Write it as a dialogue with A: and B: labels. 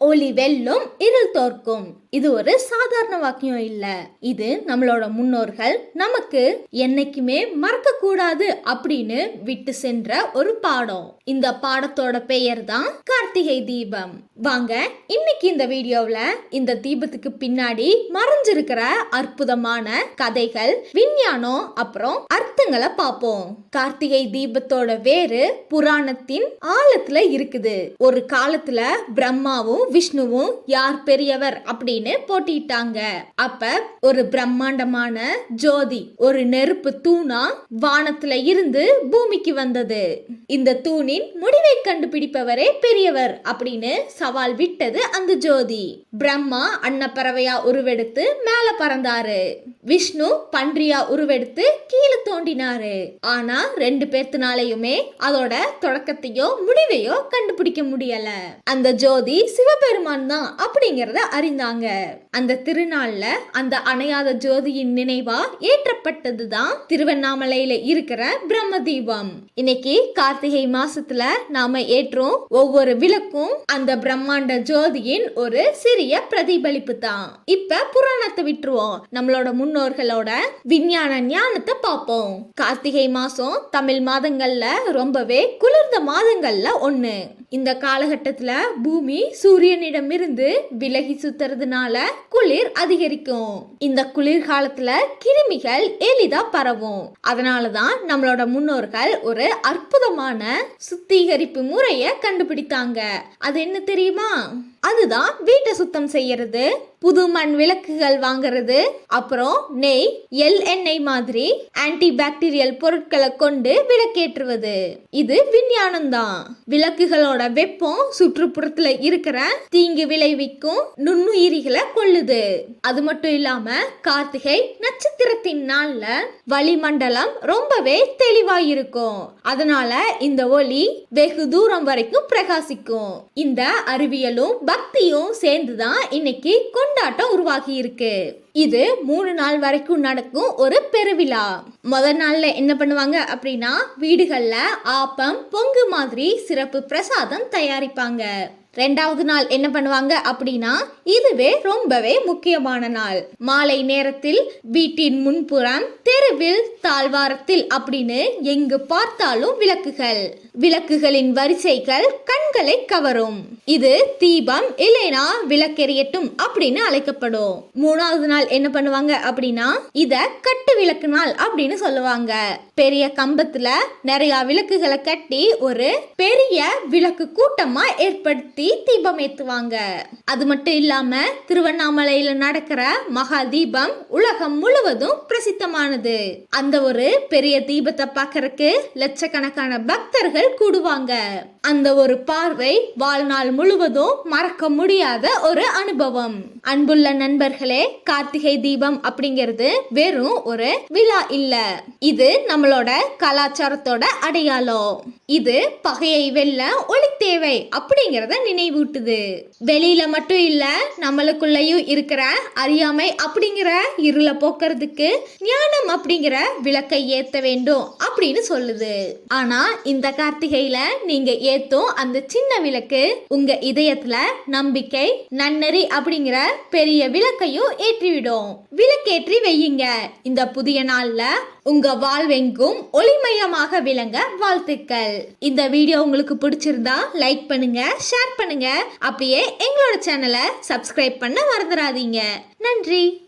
A: ஒளி வெல்லும் இருள் தோற்கும். இது ஒரு சாதாரண வாக்கியம் இல்ல. இது நம்மளோட முன்னோர்கள் நமக்கு என்னைக்குமே மறக்க கூடாது அப்படின்னு விட்டு சென்ற ஒரு பாடம். இந்த பாடத்தோட பெயர் தான் கார்த்திகை தீபம். வாங்க இன்னைக்கு இந்த வீடியோவில் இந்த தீபத்துக்கு பின்னாடி மறைஞ்சிருக்கிற அற்புதமான கதைகள் விஞ்ஞானம் அப்புறம் அர்த்தங்களை பார்ப்போம். கார்த்திகை தீபத்தோட வேறு புராணத்தின் ஆழத்துல இருக்குது. ஒரு காலத்துல பிரம்மாவும் விஷ்ணுவும் யார் பெரியவர் அப்படின்னு போட்டிட்டாங்க. அப்ப ஒரு பிரம்மாண்டமான ஜோதி ஒரு நெருப்பு தூணா வானத்துல இருந்து பூமிக்கு வந்தது. இந்த தூணின் முடிவை கண்டுபிடிப்பவரே பெரியவர் அப்படின்னு சவால் விட்டது அந்த ஜோதி. பிரம்மா அன்னப்பறவையா உருவெடுத்து மேல பறந்தாரு. விஷ்ணு பன்றியா உருவெடுத்து கீழே தோண்டினாரு. ஆனா ரெண்டு பேர்த்தினாலையுமே அதோட தொடக்கத்தையோ முடிவையோ கண்டுபிடிக்க முடியல. அந்த ஜோதி சிவ சிவபெருமான் தான் அப்படிங்கிறத அறிந்தாங்க. அந்த திருநாள்ல அந்த அணையாத ஜோதியின் நினைவா ஏற்றப்பட்டதுதான் திருவண்ணாமலையில இருக்கிற பிரம்ம தீபம் இன்னைக்கு கார்த்திகை மாசத்துல நாம ஏற்றும் ஒவ்வொரு விளக்கும் அந்த பிரம்மாண்ட ஜோதியின் ஒரு சிறிய பிரதிபலிப்பு தான். இப்ப புராணத்தை விட்டுருவோம். நம்மளோட முன்னோர்களோட விஞ்ஞான ஞானத்தை பார்ப்போம். கார்த்திகை மாசம் தமிழ் மாதங்கள்ல ரொம்பவே குளிர்ந்த மாதங்கள்ல ஒண்ணு. இந்த காலகட்டத்தில் பூமி சூரியனிடமிருந்து விலகி சுத்துறதுனால குளிர் அதிகரிக்கும். இந்த குளிர்காலத்துல கிருமிகள் எளிதா பரவும். அதனாலதான் நம்மளோட முன்னோர்கள் ஒரு அற்புதமான சுத்திகரிப்பு முறைய கண்டுபிடித்தாங்க. அது என்ன தெரியுமா? அதுதான் வீட்டை சுத்தம் செய்யறது. புது மண் விளக்குகள் வாங்குறது. அப்புறம் நெய் எல் எண்ணெய் மாதிரி ஆன்டி பாக்டீரியல் பொருட்களை கொண்டு விளக்கேற்றுவது. இது விஞ்ஞானம் தான் விளக்குகளோட வெப்பம் சுற்றுப்புறத்துல இருக்கிற தீங்கு விளைவிக்கும் நுண்ணுயிரிகளை கொள்ளுது. அது மட்டும் இல்லாம கார்த்திகை நட்சத்திரத்தின் நாள்ல வளிமண்டலம் ரொம்பவே தெளிவாயிருக்கும். அதனால இந்த ஒளி வெகு தூரம் வரைக்கும் பிரகாசிக்கும். இந்த அறிவியலும் பக்தியும் சேர்ந்துதான் இன்னைக்கு கொண்டாட்டம் உருவாகி இருக்கு இது மூணு நாள் வரைக்கும் நடக்கும் ஒரு பெருவிழா. முதல் நாள்ல என்ன பண்ணுவாங்க அப்படின்னா வீடுகள்ல ஆப்பம் பொங்கு மாதிரி சிறப்பு பிரசாதம் தயாரிப்பாங்க. ரெண்டாவது நாள் என்ன பண்ணுவாங்க அப்படின்னா இதுவே ரொம்பவே முக்கியமான நாள். மாலை நேரத்தில் வீட்டின் முன்புறம் தெருவில் தாழ்வாரத்தில் அப்படின்னு எங்கு பார்த்தாலும் விளக்குகள். விளக்குகளின் வரிசைகள் கண்களை கவரும். இது தீபம் இல்லைனா விளக்கெரியட்டும் அப்படின்னு அழைக்கப்படும். மூணாவது நாள் என்ன பண்ணுவாங்க அப்படின்னா இத கட்டு விளக்கு நாள் அப்படின்னு சொல்லுவாங்க. பெரிய கம்பத்துல நிறைய விளக்குகளை கட்டி ஒரு பெரிய விளக்கு கூட்டமா ஏற்படுத்தி தீபம் ஏத்துவாங்க. அது மட்டும் இல்லாம திருவண்ணாமலையில நடக்கிற மகா தீபம் உலகம் முழுவதும் பிரசித்தமானது. அந்த ஒரு பெரிய தீபத்தை பார்க்கறதுக்கு லட்சக்கணக்கான பக்தர்கள் கூடுவாங்க. அந்த ஒரு பார்வை வாழ்நாள் முழுவதும் மறக்க முடியாத ஒரு அனுபவம். அன்புள்ள நண்பர்களே கார்த்திகை தீபம் அப்படிங்கிறது வெறும் ஒரு விழா இல்ல. இது நம்மளோட கலாச்சாரத்தோட அடையாளம். இது பகையை வெல்ல ஒளி தேவை அப்படிங்கறத நினைவூட்டுது. வெளியில மட்டும் இல்ல நம்மளுக்குள்ளயும் இருக்கிற அறியாமை அப்படிங்கிற இருளை போக்குறதுக்கு ஞானம் அப்படிங்கிற விளக்கை ஏத்த வேண்டும் அப்படின்னு சொல்லுது. ஆனா இந்த கார்த்திகையில நீங்க ஏத்தும் அந்த சின்ன விளக்கு உங்க இதயத்துல நம்பிக்கை நன்னறி அப்படிங்கிற பெரிய விளக்கையும் ஏற்றிவிடும். விளக்கேற்றி வையுங்க. இந்த புதிய நாள்ல உங்க வாழ்வெங்கும் ஒளிமயமாக விளங்க வாழ்த்துக்கள். இந்த வீடியோ உங்களுக்கு பிடிச்சிருந்தா லைக் பண்ணுங்க ஷேர் பண்ணுங்க. அப்படியே எங்களோட சேனலை சப்ஸ்கிரைப் பண்ண மறந்துடாதீங்க. நன்றி.